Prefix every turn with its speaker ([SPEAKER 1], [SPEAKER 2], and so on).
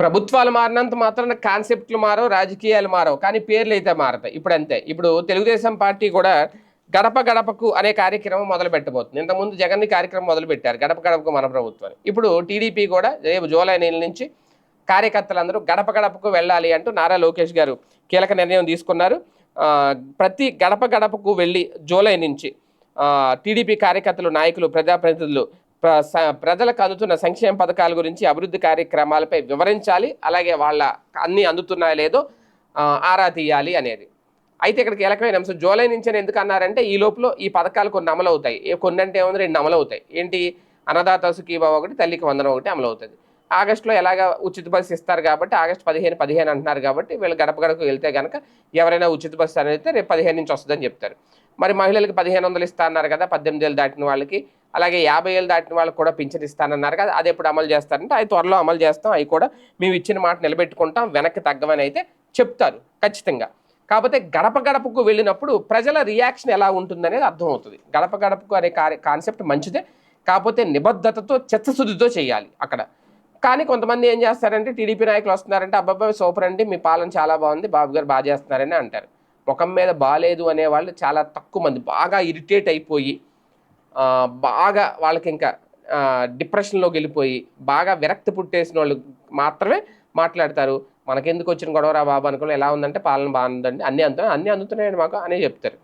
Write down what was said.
[SPEAKER 1] ప్రభుత్వాలు మారినంత మాత్రాన కాన్సెప్ట్లు మారవు రాజకీయాలు మారవు. కానీ పేర్లు అయితే మారతాయి. ఇప్పుడు అంతే. ఇప్పుడు తెలుగుదేశం పార్టీ కూడా గడప గడపకు అనే కార్యక్రమం మొదలు పెట్టబోతుంది. ఇంతకుముందు జగన్ కార్యక్రమం మొదలు పెట్టారు గడప గడపకు మన ప్రభుత్వం ఇప్పుడు టీడీపీ కూడా రేపు జూలై నెల నుంచి కార్యకర్తలందరూ గడప గడపకు వెళ్ళాలి అంటూ నారా లోకేష్ గారు కీలక నిర్ణయం తీసుకున్నారు. ప్రతి గడప గడపకు వెళ్ళి జూలై నుంచి టీడీపీ కార్యకర్తలు నాయకులు ప్రజాప్రతినిధులు ప్రజలకు అందుతున్న సంక్షేమ పథకాల గురించి అభివృద్ధి కార్యక్రమాలపై వివరించాలి. అలాగే వాళ్ళ అన్నీ అందుతున్నాయో లేదో ఆరా తీయాలి అనేది. అయితే ఇక్కడ కీలకమైన అంశం జూలై నుంచి ఎందుకు అన్నారంటే ఈ లోపల ఈ పథకాలు కొన్ని అమలు అవుతాయి కొన్ని అంటే ఏముంది రెండు అమలు అవుతాయి ఏంటి? అన్నదాత సుఖీబాబు ఒకటి తల్లికి వందనం ఒకటి అమలు అవుతుంది ఆగస్టులో ఎలాగ ఉచిత బస్సు ఇస్తారు కాబట్టి ఆగస్ట్ పదిహేను పదిహేను అంటున్నారు కాబట్టి వీళ్ళు గడప గడపకు వెళ్తే కనుక ఎవరైనా ఉచిత బస్సు అనేది రేపు పదిహేను నుంచి వస్తుందని చెప్తారు. మరి మహిళలకు పదిహేను వందలు ఇస్తా అన్నారు కదా పద్దెనిమిది వేలు దాటిన వాళ్ళకి అలాగే యాభై ఏళ్ళు దాటిన వాళ్ళకి కూడా పింఛన్ ఇస్తానన్నారు కదా అది ఎప్పుడు అమలు చేస్తారంటే అవి త్వరలో అమలు చేస్తాం అవి కూడా మేము ఇచ్చిన మాట నిలబెట్టుకుంటాం వెనక్కి తగ్గమని అయితే చెప్తారు ఖచ్చితంగా. కాకపోతే గడప గడపకు వెళ్ళినప్పుడు ప్రజల రియాక్షన్ ఎలా ఉంటుందనేది అర్థమవుతుంది. గడప గడపకు అనే కాన్సెప్ట్ మంచిదే కాకపోతే నిబద్ధతతో చిత్తశుద్ధితో చేయాలి అక్కడ. కానీ కొంతమంది ఏం చేస్తారంటే టీడీపీ నాయకులు వస్తున్నారంటే అబ్బాయి సూపర్ అండి మీ పాలన చాలా బాగుంది బాబు గారు బాగా చేస్తున్నారని అంటారు. ముఖం మీద బాగాలేదు అనే వాళ్ళు చాలా తక్కువ మంది బాగా ఇరిటేట్ అయిపోయి బాగా వాళ్ళకి ఇంకా డిప్రెషన్లోకి వెళ్ళిపోయి బాగా విరక్తి పుట్టేసిన వాళ్ళు మాత్రమే మాట్లాడతారు. మనకెందుకు వచ్చిన గొడవరా బాబు అనుకోవడం ఎలా ఉందంటే పాలన బాగుందండి. అన్నీ అందుతున్నాయి అన్నీ అందుతున్నాయండి మాకు అనే చెప్తారు.